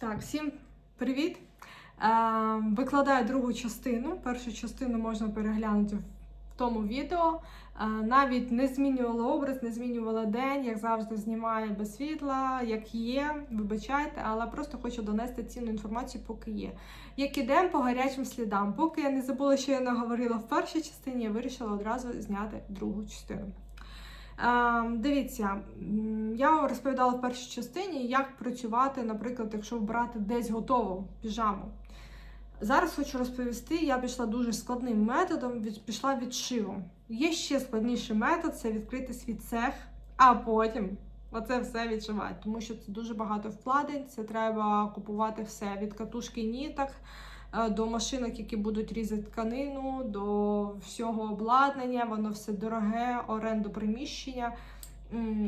Так, всім привіт! Е, викладаю другу частину. Першу частину можна переглянути в тому відео. Е, навіть не змінювала образ, не змінювала день, як завжди, знімаю без світла, як є. Вибачайте, але просто хочу донести цінну інформацію, поки є. Як ідемо по гарячим слідам. Поки я не забула, що я наговорила в першій частині, я вирішила одразу зняти другу частину. Е, Дивіться, я розповідала в першій частині, як працювати, наприклад, якщо вбрати десь готову піжаму. Зараз хочу розповісти, я пішла дуже складним методом, від, пішла відшивом. Є ще складніший метод це відкрити свій цех, а потім оце все відшивати. Тому що це дуже багато вкладень, це треба купувати все від катушки ніток до машинок, які будуть різати тканину, до всього обладнання, воно все дороге, оренду приміщення.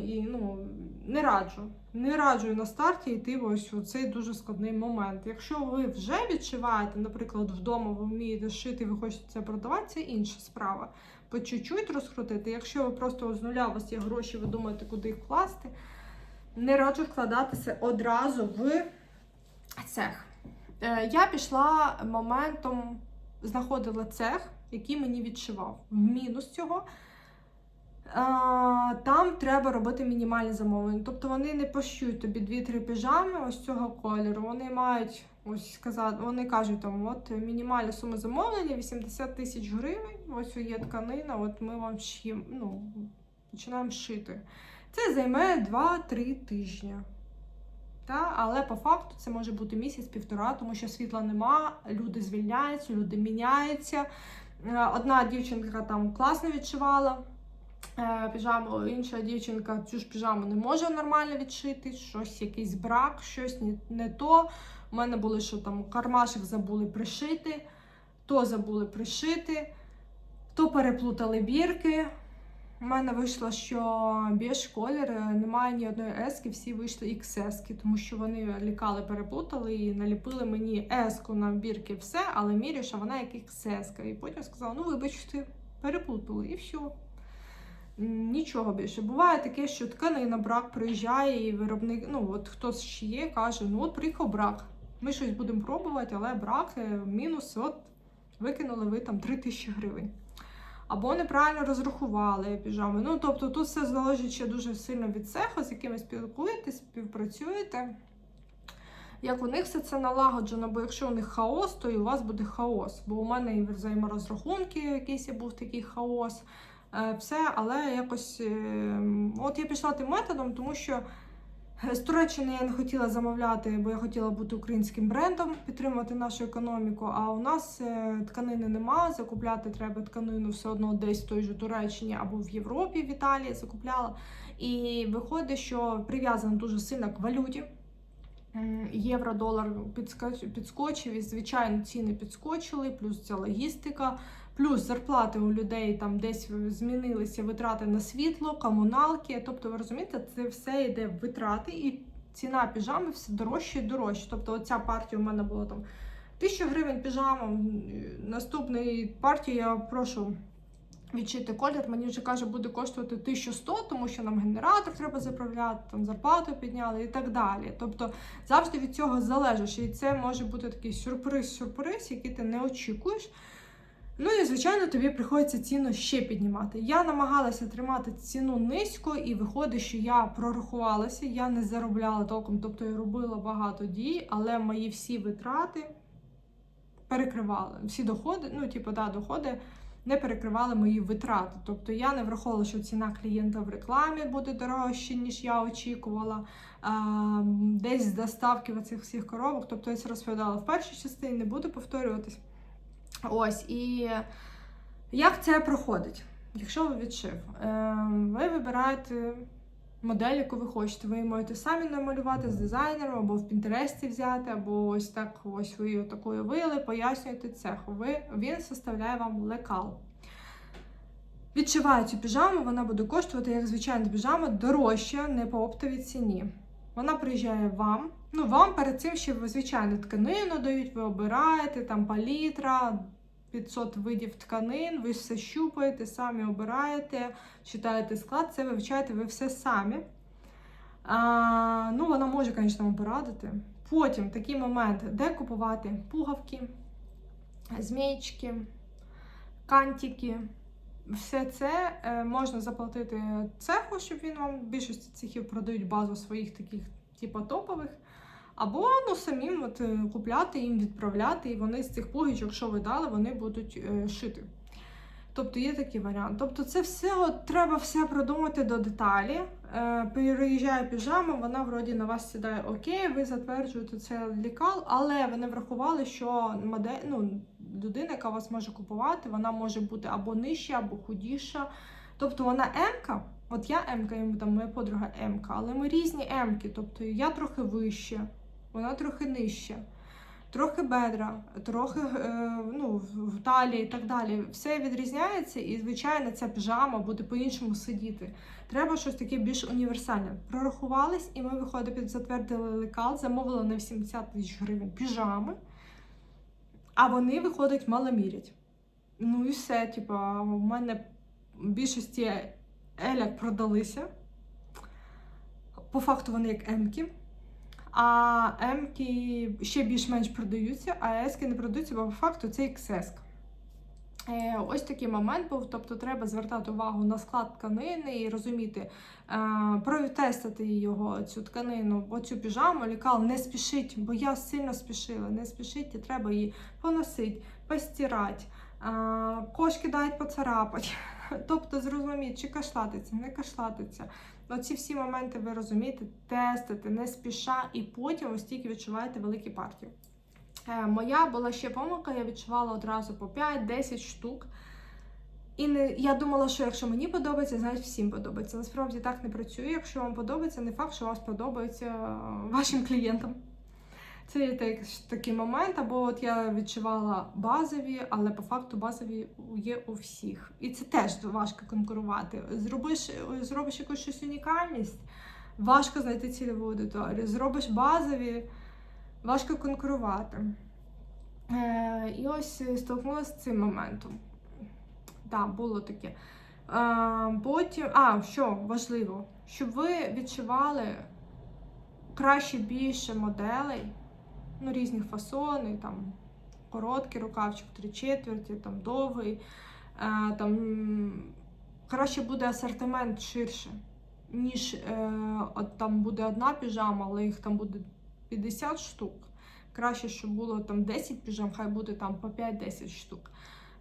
І ну, не раджу. Не раджу на старті йти ось у цей дуже складний момент. Якщо ви вже відшиваєте, наприклад, вдома ви вмієте шити, ви хочете це продавати, це інша справа. По чуть-чуть розкрутити. Якщо ви просто з нуля у вас є гроші, ви думаєте, куди їх вкласти, не раджу вкладатися одразу в цех. Е, Я пішла моментом, знаходила цех, який мені відшивав. Мінус цього. Там треба робити мінімальні замовлення. Тобто вони не пощують тобі 2-3 піжами ось цього кольору. Вони мають ось сказати, вони кажуть, там, от мінімальна сума замовлення 80 тисяч гривень. Ось є тканина, от ми вам шиємо, ну, починаємо шити. Це займе 2-3 тижні. Та? Але по факту це може бути місяць-півтора, тому що світла нема, люди звільняються, люди міняються. Е, Одна дівчинка там класно відшивала е, піжаму, інша дівчинка цю ж піжаму не може нормально відшити, щось якийсь брак, щось не, то. У мене було, що там кармашек забули пришити, то забули пришити, то переплутали бірки. У мене вийшло, що біж колір е, немає ні одної ески, всі вийшли XS, тому що вони лікали, переплутали і наліпили мені еску на бірки все, але мірю, що вона як XS. І потім сказала: ну вибачте, переплутали, і все. Нічого більше. Буває таке, що тканина брак приїжджає, і виробник, ну от хтось шиє, каже, ну от приїхав брак. Ми щось будемо пробувати, але брак, е, мінус, от викинули ви там 3 тисячі гривень. Або неправильно розрахували піжами. Ну, тобто тут все залежить ще дуже сильно від цеху, з яким ви спілкуєтесь, співпрацюєте. Як у них все це налагоджено, бо якщо у них хаос, то і у вас буде хаос. Бо у мене і взаєморозрахунки, якийсь був такий хаос е, все, але якось е, от я пішла тим методом, тому що з Туреччини я не хотіла замовляти, бо я хотіла бути українським брендом, підтримувати нашу економіку. А у нас е, тканини немає, закупляти треба тканину все одно десь в той же Туреччині або в Європі, в Італії закупляла. І виходить, що прив'язано дуже сильно к валюті. Євро, долар підскочив, і звичайно ціни підскочили, плюс ця логістика, плюс зарплати у людей там десь змінилися витрати на світло, комуналки. Тобто, ви розумієте, це все йде в витрати, і ціна піжами все дорожче і дорожче. Тобто, оця партія у мене була там 1000 гривень піжама. Наступної партії я прошу. Відчити колір, мені вже каже, буде коштувати 1100, тому що нам генератор треба заправляти, там зарплату підняли і так далі. Тобто завжди від цього залежиш. І це може бути такий сюрприз-сюрприз, який ти не очікуєш. Ну і, звичайно, тобі приходиться ціну ще піднімати. Я намагалася тримати ціну низько, і виходить, що я прорахувалася, я не заробляла толком, тобто я робила багато дій, але мої всі витрати перекривали. Всі доходи, ну, типу, да, доходи не перекривали мої витрати. Тобто я не враховувала, що ціна клієнта в рекламі буде дорожче, ніж я очікувала. Десь з доставки оцих всіх коробок. Тобто я це розповідала в першій частині, не буду повторюватись. Ось і як це проходить? Якщо ви відшив, Ем, ви вибираєте модель, яку ви хочете. Ви можете самі намалювати з дизайнером, або в Пінтересті взяти, або ось так ось ви таку уявили, пояснюєте цеху. Ви, він составляє вам лекал. Відшиваю цю піжаму, вона буде коштувати, як звичайна піжама, дорожче, не по оптовій ціні. Вона приїжджає вам. Ну, вам перед цим ще звичайну тканину дають, ви обираєте, там палітра, 500 видів тканин, ви все щупаєте, самі обираєте, читаєте склад, це вивчаєте ви все самі. А, ну, вона може, звісно, вам порадити. Потім такий момент, де купувати пугавки, змійчики, кантики. Все це е, можна заплатити цеху, щоб він вам більшості цехів продають базу своїх таких, типу, топових. Або ну, самим от, е, купляти, їм відправляти, і вони з цих пугічок, що ви дали, вони будуть е, шити. Тобто є такий варіант. Тобто, це все от, треба все продумати до деталі. Е, переїжджає піжама, вона вроді на вас сідає окей, ви затверджуєте це лікал, але ви не врахували, що модель, ну, людина, яка вас може купувати, вона може бути або нижча, або худіша. Тобто вона М-ка, от я М-ка, моя подруга М-ка, але ми різні М-ки. Тобто я трохи вище, вона трохи нижча. Трохи бедра, трохи е, ну, в талії і так далі. Все відрізняється, і, звичайно, ця піжама буде по-іншому сидіти. Треба щось таке більш універсальне. Прорахувались, і ми виходить, затвердили лекал, замовили на 80 тисяч гривень піжами, а вони виходять маломірять. Ну і все, типа, у мене в більшості еляк продалися. По факту вони як емки. А М-ки ще більш-менш продаються, а С-ки не продаються, бо по факту це XS. Е, Ось такий момент був. Тобто треба звертати увагу на склад тканини і розуміти, е, протестити його, цю тканину, оцю піжаму, лікал, не спішить, бо я сильно спішила, не спішить, і треба її поносити, постирати, е, кошки дають поцарапати. Тобто зрозуміти, чи кашлатиться, не кашлатиться. Оці всі моменти ви розумієте, тестите, не спіша, і потім ось тільки відчуваєте великі партії. Е, моя була ще помилка, я відчувала одразу по 5-10 штук. І не, я думала, що якщо мені подобається, значить всім подобається. Насправді так не працює. Якщо вам подобається, не факт, що вас подобається вашим клієнтам. Це є так, такий момент, або от я відчувала базові, але по факту базові є у всіх. І це теж важко конкурувати. Зробиш, зробиш якусь щось унікальність, важко знайти цільову аудиторію. Зробиш базові, важко конкурувати. Е, І ось столкнулася з цим моментом. Так, було таке. Е, Потім, а, що важливо, щоб ви відчували краще більше моделей ну, різних фасонів, там короткий рукавчик, три четверті, там довгий. Е, там краще буде асортимент ширше, ніж е, от там буде одна піжама, але їх там буде 50 штук. Краще, щоб було там 10 піжам, хай буде там по 5-10 штук.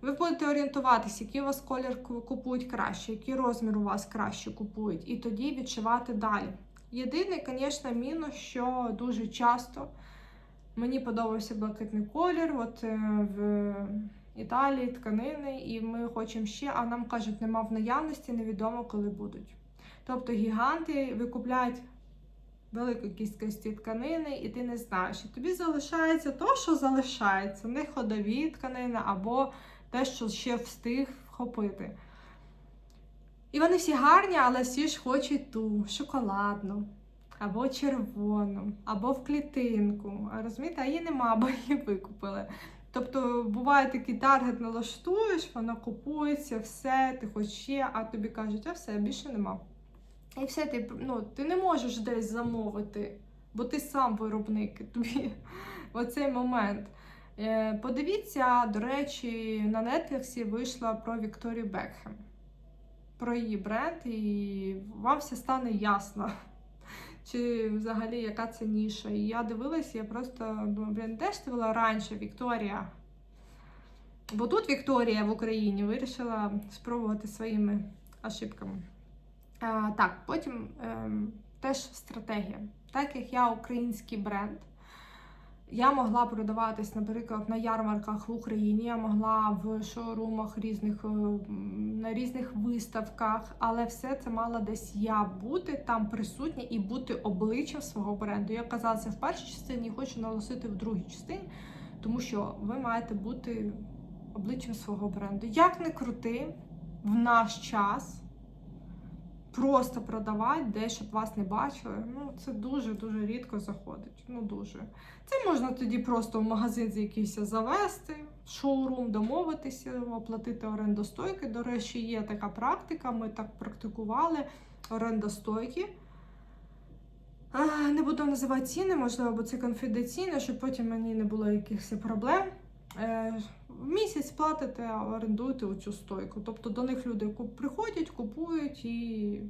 Ви будете орієнтуватися, який у вас колір купують краще, який розмір у вас краще купують, і тоді відчувати далі. Єдиний, звісно, мінус, що дуже часто Мені подобався блакитний колір. От е, в Італії тканини, і ми хочемо ще, а нам кажуть, нема в наявності, невідомо коли будуть. Тобто гіганти викупляють велику кількість тканини, і ти не знаєш. І тобі залишається то, що залишається, не ходові тканини або те, що ще встиг вхопити. І вони всі гарні, але всі ж хочуть ту шоколадну або червону, або в клітинку. Розумієте, а її нема, бо її викупили. Тобто буває такий таргет налаштуєш, вона купується, все, ти хочеш ще, а тобі кажуть, а все, більше нема. І все, ти ну, ти не можеш десь замовити, бо ти сам виробник тобі в цей момент. Е, подивіться, до речі, на Netflix вийшла про Вікторію Бекхем, про її бренд, і вам все стане ясно чи взагалі яка це ніша. І я дивилася, я просто думаю, блін, де ж ти була раніше Вікторія? Бо тут Вікторія в Україні вирішила спробувати своїми ошибками. А, Так, потім е, теж стратегія. Так як я український бренд. Я могла продаватись, наприклад, на ярмарках в Україні, я могла в шоурумах різних е, на різних виставках, але все це мала десь я бути там присутня і бути обличчям свого бренду. Я казала це в першій частині хочу наголосити в другій частині, тому що ви маєте бути обличчям свого бренду. Як не крути в наш час просто продавати, де щоб вас не бачили, ну це дуже-дуже рідко заходить. Ну дуже. Це можна тоді просто в магазин з якийсь завести, шоурум, домовитися, оплатити орендостойки. До речі, є така практика, ми так практикували орендостойки. Не буду називати ціни, можливо, бо це конфіденційно, щоб потім мені не було якихось проблем. В місяць платите, а орендуєте оцю стойку. Тобто до них люди приходять, купують і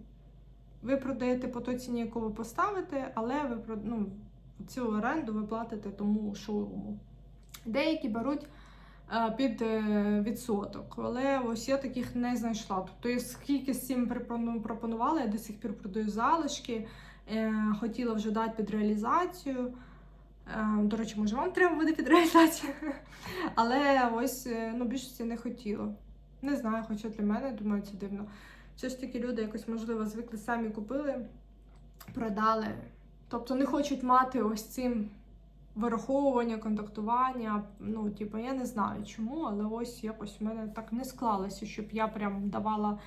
ви продаєте по той ціні, яку ви поставите, але ви ну, цю оренду ви платите тому шоуруму. Деякі беруть е, під е, відсоток, але ось я таких не знайшла. Тобто, я скільки з цим пропонувала, я до сих пір продаю залишки. Е, хотіла вже дати під реалізацію. Е, До речі, може, вам треба буде під реалізацію. Але ось е, ну, більшості не хотіла. Не знаю, хоча для мене, думаю, це дивно. Все ж таки люди якось, можливо, звикли самі купили, продали. Тобто не хочуть мати ось цим вираховування, контактування. Ну, типу, я не знаю чому, але ось якось в мене так не склалося, щоб я прям давала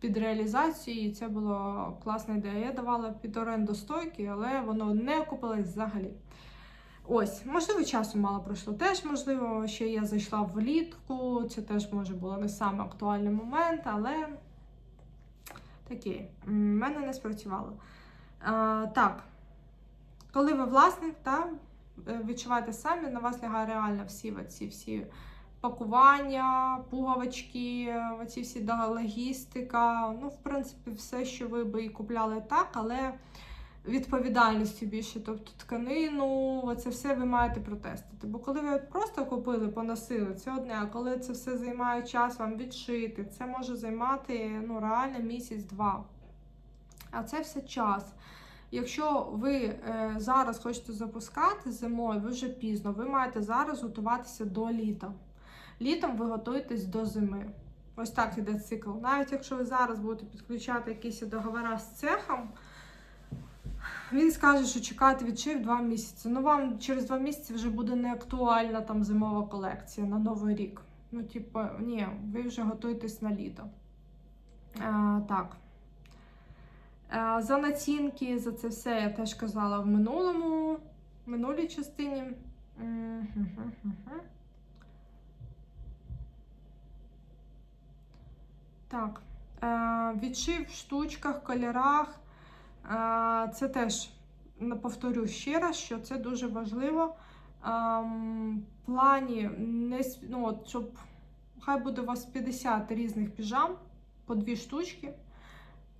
під реалізацію, і це була класна ідея. Я давала під оренду стойки, але воно не окупилось взагалі. Ось, можливо, часу мало пройшло. Теж, можливо, ще я зайшла влітку. Це теж може було не саме актуальний момент, але таке, в мене не спрацювало. А, так, коли ви власник, та, е, відчуваєте самі, на вас лягає реально всі ці всі пакування, пуговички, оці всі логістика. Ну, в принципі, все, що ви би і купляли так, але відповідальністю більше, тобто тканину, оце все ви маєте протестити. Бо коли ви просто купили, поносили, це одне, а коли це все займає час вам відшити, це може займати ну, реально місяць-два. А це все час. Якщо ви е, зараз хочете запускати зимою, ви вже пізно, ви маєте зараз готуватися до літа. Літом ви готуєтесь до зими. Ось так іде цикл. Навіть якщо ви зараз будете підключати якісь договори з цехом, він скаже, що чекати відшив 2 місяці. Ну вам через 2 місяці вже буде не актуальна там зимова колекція на новий рік. Ну, типу, ні, ви вже готуєтесь на літо. А, так. А, за націнки, за це все я теж казала в минулому, в минулій частині. Так. Відшив в штучках, кольорах. Це теж повторю ще раз, що це дуже важливо. Плані, не, ну, от, щоб хай буде у вас 50 різних піжам по дві штучки,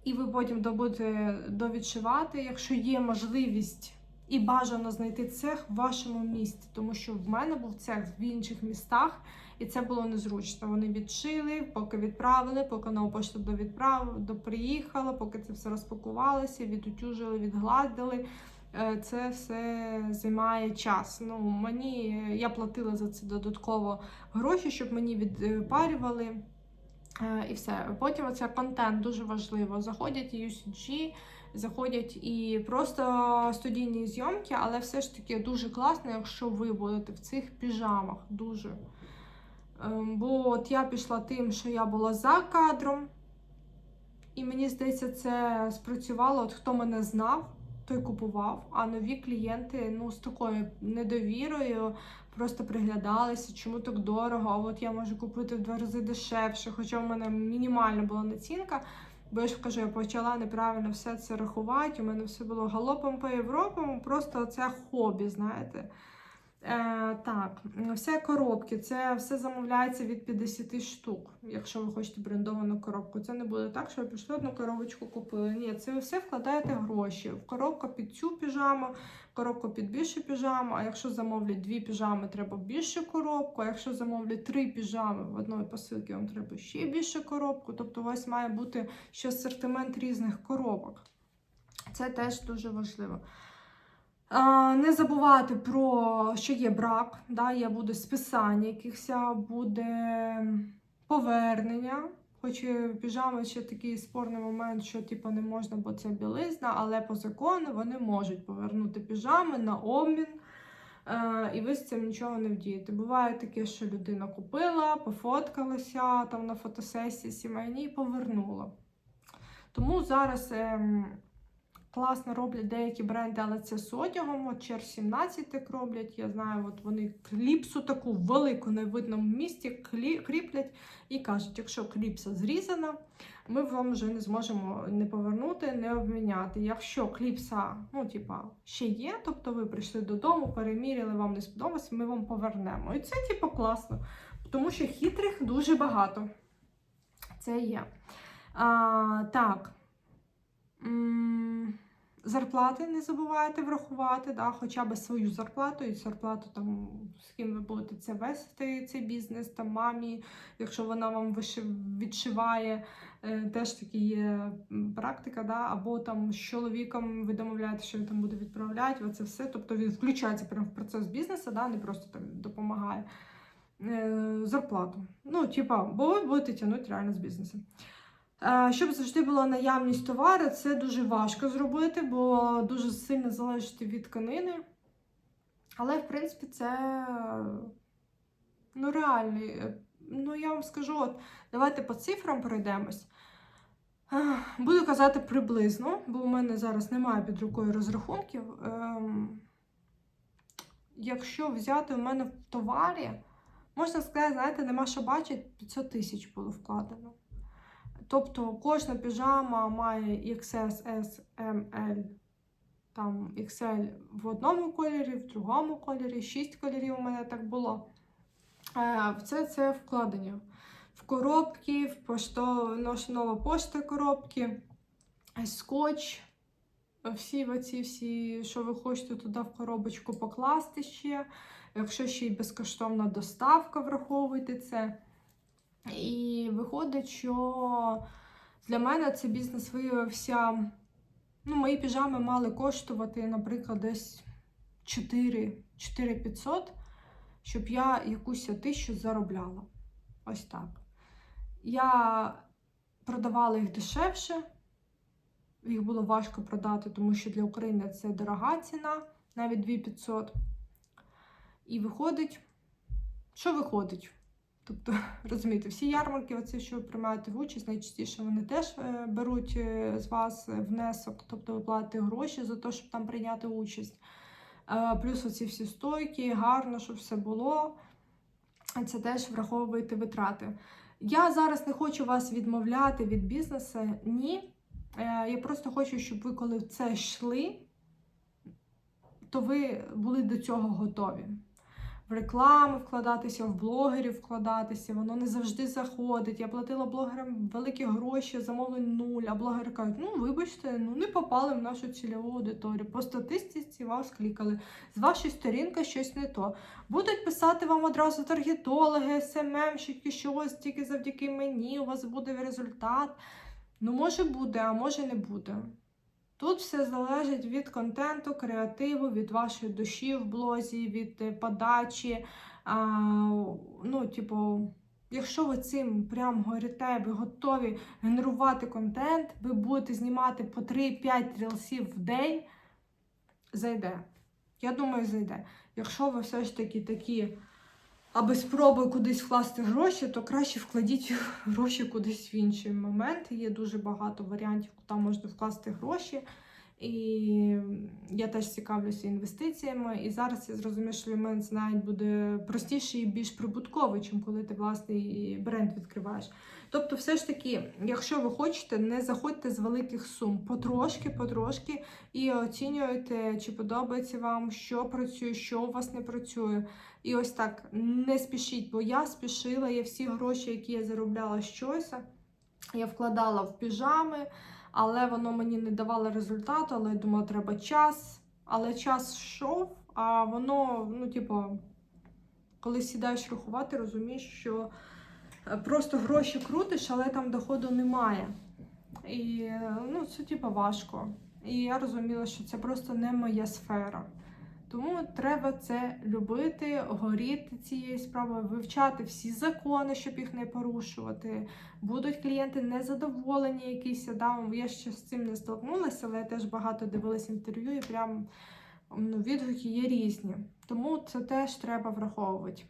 і ви потім добудете довідшивати, якщо є можливість і бажано знайти цех в вашому місті, тому що в мене був цех в інших містах. І це було незручно. Вони відшили, поки відправили, поки нова пошта до відправ... до приїхала, поки це все розпакувалося, відутюжили, відгладили. Е, Це все займає час. Ну, мені я платила за це додатково гроші, щоб мені відпарювали. Е, І все. Потім оце контент дуже важливо. Заходять і UCG, заходять і просто студійні зйомки, але все ж таки дуже класно, якщо ви будете в цих піжамах. Дуже. Ем, Бо от я пішла тим, що я була за кадром, і мені здається, це спрацювало. От хто мене знав, той купував. А нові клієнти ну, з такою недовірою просто приглядалися, чому так дорого. А от я можу купити в два рази дешевше, хоча в мене мінімальна була націнка. Бо я ж кажу, я почала неправильно все це рахувати. У мене все було галопом по Європам, просто це хобі, знаєте. Е, так, все коробки, це все замовляється від 50 штук, якщо ви хочете брендовану коробку. Це не буде так, що ви пішли одну коробочку купили. Ні, це ви все вкладаєте гроші. Коробку під цю піжаму, коробку під більшу піжаму. А якщо замовлять дві піжами, треба більшу коробку. А якщо замовлять три піжами в одної посилки, вам треба ще більшу коробку. Тобто у вас має бути ще асортимент різних коробок. Це теж дуже важливо. Не забувати про що є брак, да, є буде списання якихось, буде повернення. Хоч піжами ще такий спорний момент, що типу, не можна, бо це білизна, але по закону вони можуть повернути піжами на обмін. Е, і ви з цим нічого не вдієте. Буває таке, що людина купила, пофоткалася там на фотосесії сімейній і повернула. Тому зараз ем, класно роблять деякі бренди, але це з одягом. От Чер 17 так роблять. Я знаю, от вони кліпсу таку велику на видному місці кріплять і кажуть, якщо кліпса зрізана, ми вам вже не зможемо не повернути, не обміняти. Якщо кліпса, ну, типа, ще є, тобто ви прийшли додому, переміряли, вам не сподобалось, ми вам повернемо. І це, типу, класно, тому що хитрих дуже багато. Це є. А, так. М, Зарплати не забувайте врахувати, да, хоча б свою зарплату і зарплату там, з ким ви будете це вести, цей бізнес, там мамі, якщо вона вам відшиває, е, теж таки є практика, да, або там з чоловіком ви домовляєте, що він там буде відправляти, оце все. Тобто він включається прямо в процес бізнесу, да, не просто там допомагає е, зарплату. Ну, типа, бо ви будете тягнути реально з бізнесу. Е, Щоб завжди була наявність товару, це дуже важко зробити, бо дуже сильно залежить від тканини. Але, в принципі, це ну, реальний. е, Ну, я вам скажу, от, давайте по цифрам пройдемось. Буду казати приблизно, бо у мене зараз немає під рукою розрахунків. Ем, якщо взяти у мене в товарі, можна сказати, знаєте, нема що бачити, 500 тисяч було вкладено. Тобто кожна піжама має XS, S, M, L, там XL в одному кольорі, в другому кольорі, 6 кольорів у мене так було. Е, Це це вкладення. В коробки, в поштов... нова- пошта коробки, скотч, всі оці всі, що ви хочете туди в коробочку покласти ще. Якщо ще й безкоштовна доставка, враховуйте це. І виходить, що для мене цей бізнес виявився. Ну, мої піжами мали коштувати, наприклад, десь 4 4500, щоб я якусь тисячу заробляла. Ось так. Я продавала їх дешевше, їх було важко продати, тому що для України це дорога ціна, навіть 2500. І виходить, що виходить? Тобто, розумієте, всі ярмарки, оці, що ви приймаєте в участь, найчастіше вони теж е, беруть е, з вас внесок, тобто ви платите гроші за те, щоб там прийняти участь. Е, Плюс оці всі стойки, гарно, щоб все було. Це теж враховуєте витрати. Я зараз не хочу вас відмовляти від бізнесу. Ні. Я просто хочу, щоб ви, коли в це йшли, то ви були до цього готові в рекламу вкладатися, в блогерів вкладатися. Воно не завжди заходить. Я платила блогерам великі гроші, замовлень нуль. А блогери кажуть, ну вибачте, ну не попали в нашу цільову аудиторію. По статистиці вас клікали. З вашої сторінки щось не то. Будуть писати вам одразу таргетологи, СММщики, що ось тільки завдяки мені у вас буде результат. Ну, може буде, а може не буде. Тут все залежить від контенту, креативу, від вашої душі в блозі, від е, подачі. А, ну, типу, якщо ви цим прям горите, ви готові генерувати контент, ви будете знімати по 3-5 рілсів в день, зайде. Я думаю, зайде. Якщо ви все ж таки такі, аби спробуй кудись вкласти гроші, то краще вкладіть гроші кудись в інший момент. Є дуже багато варіантів, куди можна вкласти гроші. І я теж цікавлюся інвестиціями. І зараз я зрозумію, що для мене це навіть буде простіше і більш прибутково, чим коли ти власний бренд відкриваєш. Тобто, все ж таки, якщо ви хочете, не заходьте з великих сум потрошки, потрошки, і оцінюйте, чи подобається вам, що працює, що у вас не працює. І ось так не спішіть, бо я спішила, я всі гроші, які я заробляла щось, я вкладала в піжами, але воно мені не давало результату, але я думала, треба час. Але час йшов, а воно, ну, типу, коли сідаєш рахувати, розумієш, що е, просто гроші крутиш, але там доходу немає. І е, ну, це типу важко. І я розуміла, що це просто не моя сфера. Тому треба це любити, горіти цією справою, вивчати всі закони, щоб їх не порушувати. Будуть клієнти незадоволені якісь. Да? Я ще з цим не столкнулася, але я теж багато дивилася інтерв'ю і прям ну, відгуки є різні. Тому це теж треба враховувати.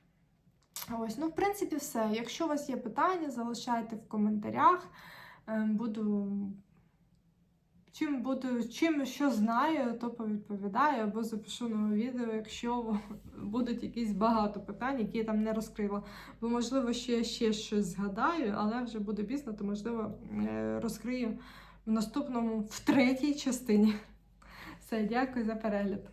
Ось, ну, в принципі, все. Якщо у вас є питання, залишайте в коментарях. Ем, Буду чим буду, чим що знаю, то повідповідаю або запишу нове відео, якщо будуть якісь багато питань, які я там не розкрила. Бо, можливо, ще, ще щось згадаю, але вже буде пізно, то можливо е, розкрию в наступному, в третій частині. Все, дякую за перегляд.